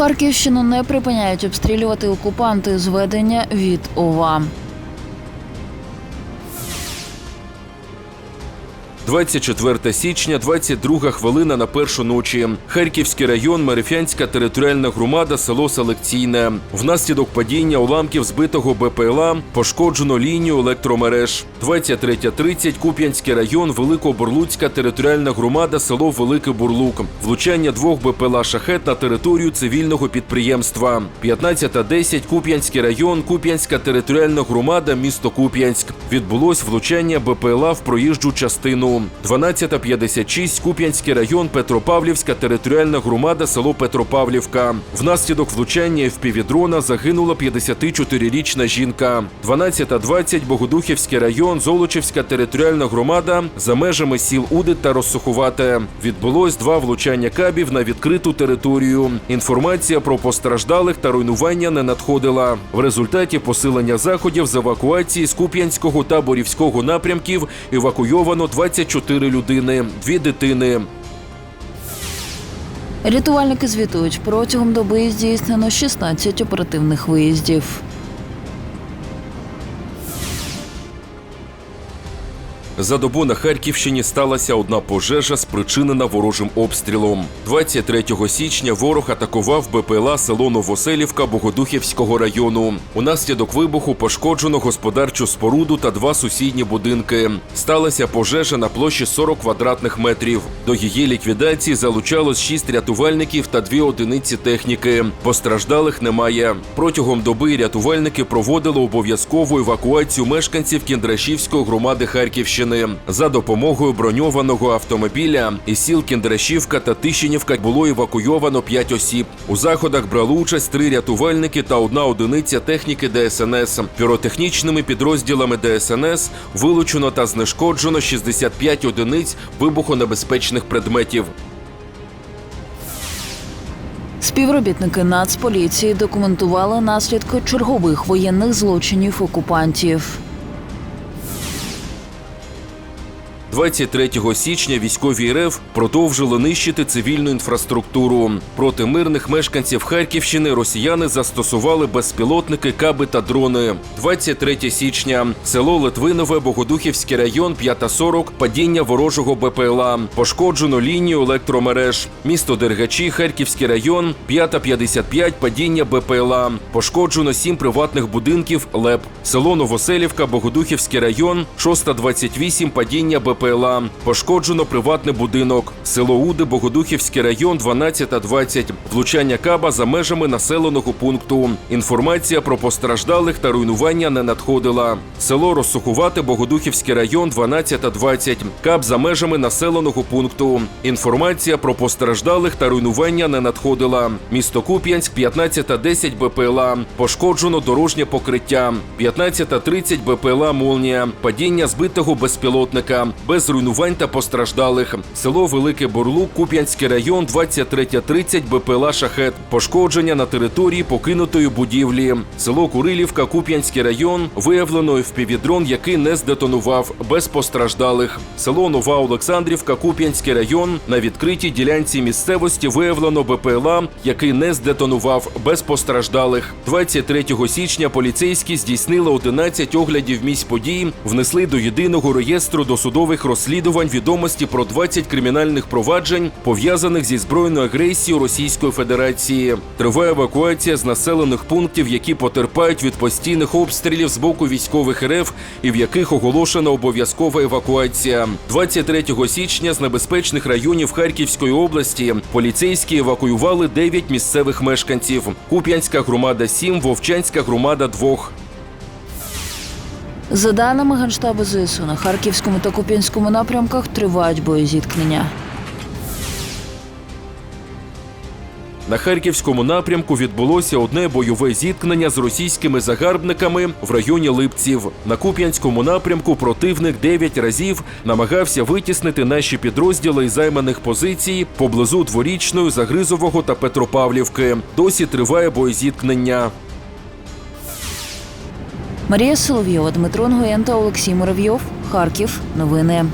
Харківщину не припиняють обстрілювати окупанти зведення від ОВА. 24 січня, 22 хвилина на першу ночі. Харківський район, Мерефянська територіальна громада, село Селекційне. Внаслідок падіння уламків збитого БПЛА пошкоджено лінію електромереж. 23.30 Куп'янський район, Великобурлуцька територіальна громада, село Великий Бурлук. Влучання двох БПЛА шахет на територію цивільного підприємства. 15.10 Куп'янський район, Куп'янська територіальна громада, місто Куп'янськ. Відбулось влучання БПЛА в проїжджу частину. 12.56 Куп'янський район, Петропавлівська територіальна громада, село Петропавлівка. Внаслідок влучання впівдрона загинула 54-річна жінка. 12.20 Богодухівський район, Золочівська територіальна громада за межами сіл Удит та Розсухувате. Відбулось два влучання кабів на відкриту територію. Інформація про постраждалих та руйнування не надходила. В результаті посилення заходів з евакуації з Куп'янського та Борівського напрямків евакуйовано 24 людини, дві дитини. Рятувальники звітують, протягом доби здійснено 16 оперативних виїздів. За добу на Харківщині сталася одна пожежа, спричинена ворожим обстрілом. 23 січня ворог атакував БПЛА село Новоселівка Богодухівського району. Унаслідок вибуху пошкоджено господарчу споруду та два сусідні будинки. Сталася пожежа на площі 40 квадратних метрів. До її ліквідації залучалось 6 рятувальників та 2 одиниці техніки. Постраждалих немає. Протягом доби рятувальники проводили обов'язкову евакуацію мешканців Кіндрашівської громади Харківщини. За допомогою броньованого автомобіля із сіл Кіндрашівка та Тищенівка було евакуйовано 5 осіб. У заходах брали участь три рятувальники та одна одиниця техніки ДСНС. Піротехнічними підрозділами ДСНС вилучено та знешкоджено 65 одиниць вибухонебезпечних предметів. Співробітники Нацполіції документували наслідки чергових воєнних злочинів окупантів. 23 січня військові РФ продовжили нищити цивільну інфраструктуру. Проти мирних мешканців Харківщини росіяни застосували безпілотники, каби та дрони. 23 січня село Литвинове, Богодухівський район, 5.40, падіння ворожого БПЛА. Пошкоджено лінію електромереж. Місто Дергачі, Харківський район, 5.55, падіння БПЛА. Пошкоджено 7 приватних будинків ЛЕП. Село Новоселівка, Богодухівський район, 6.28, падіння БПЛА. Пошкоджено приватний будинок. Село Уди, Богодухівський район, 12.20. Влучання каба за межами населеного пункту. Інформація про постраждалих та руйнування не надходила. Село Розсухувати, Богодухівський район, 12.20. Каб за межами населеного пункту. Інформація про постраждалих та руйнування не надходила. Місто Куп'янськ, 15.10 БПЛА. Пошкоджено дорожнє покриття. 15.30 БПЛА Молнія. Падіння збитого безпілотника. Без руйнувань та постраждалих. Село Велике Борлук, Куп'янський район, 23.30 БПЛА Шахет. Пошкодження на території покинутої будівлі. Село Курилівка, Куп'янський район. Виявлено впівдрон, який не здетонував. Без постраждалих. Село Нова Олександрівка, Куп'янський район. На відкритій ділянці місцевості виявлено БПЛА, який не здетонував. Без постраждалих. 23 січня поліцейські здійснили 11 оглядів місць подій, внесли до єдиного реєстру досудових розслідувань відомості про 20 кримінальних проваджень, пов'язаних зі збройною агресією Російської Федерації. Триває евакуація з населених пунктів, які потерпають від постійних обстрілів з боку військових РФ і в яких оголошена обов'язкова евакуація. 23 січня з небезпечних районів Харківської області поліцейські евакуювали 9 місцевих мешканців. Куп'янська громада 7, Вовчанська громада 2. За даними Генштабу ЗСУ, на Харківському та Куп'янському напрямках тривають боєзіткнення. На харківському напрямку відбулося одне бойове зіткнення з російськими загарбниками в районі Липців. На Куп'янському напрямку противник 9 разів намагався витіснити наші підрозділи із займаних позицій поблизу дворічної Загризового та Петропавлівки. Досі триває боєзіткнення. Марія Соловйова, Дмитро Нгоєнта, Олексій Муравйов. Харків. Новини.